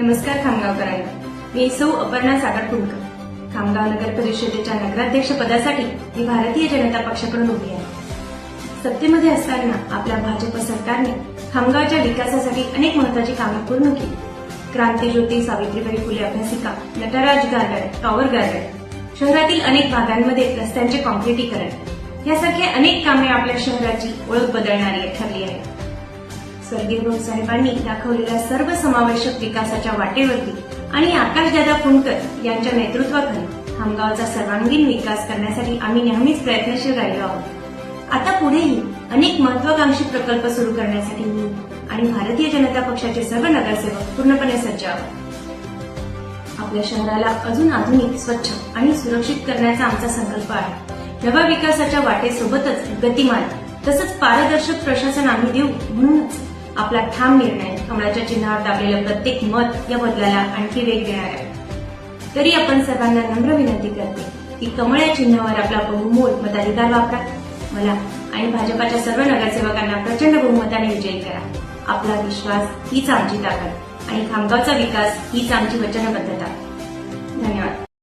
नमस्कार खामगावकरांना. मी सौ अपर्णा सागर कुलकर खामगाव नगर परिषदेच्या नगराध्यक्ष पदासाठी मी भारतीय जनता पक्षाकडून उभी आहे. सत्तेमध्ये असताना आपल्या भाजप सरकारने खामगावच्या विकासासाठी अनेक महत्वाची कामे पूर्ण केली. क्रांतीज्योती सावित्रीबाई फुले अभ्यासिका नटराज गार्डन टॉवर गार्डन शहरातील अनेक भागांमध्ये रस्त्यांचे कॉन्क्रिटीकरण यासारखे अनेक कामे आपल्या शहराची ओळख बदलणारी ठरली आहेत. स्वर्गीय भाऊसाहेबांनी दाखवलेल्या सर्वसमावेशक विकासाच्या वाटेवरती आणि आकाशदादा फुंडकर यांच्या नेतृत्वाखाली खामगावचा सर्वांगीण विकास करण्यासाठी आम्ही नेहमीच प्रयत्नशील राहिलो आहोत. आता पुढेही अनेक महत्वाकांक्षी प्रकल्प सुरू करण्यासाठी मी आणि भारतीय जनता पक्षाचे सर्व नगरसेवक पूर्णपणे सज्ज आहोत. आपल्या शहराला अजून आधुनिक स्वच्छ आणि सुरक्षित करण्याचा आमचा संकल्प आहे. नव्या विकासाच्या वाटेसोबतच गतिमान तसंच पारदर्शक प्रशासन आम्ही देऊ म्हणूनच आपला ठाम निर्णय कमळाच्या चिन्हावर दाबलेलं प्रत्येक मत या बदलाला आणखी वेग देणार आहे. तरी आपण सर्वांना नम्र विनंती करते की कमळ या चिन्हावर आपला बहुमोल मताधिकार वापरा. मला आणि भाजपाच्या सर्व नगरसेवकांना प्रचंड बहुमताने विजयी करा. आपला विश्वास हीच आमची ताकद आणि खामगावचा विकास हीच आमची वचनबद्धता. धन्यवाद.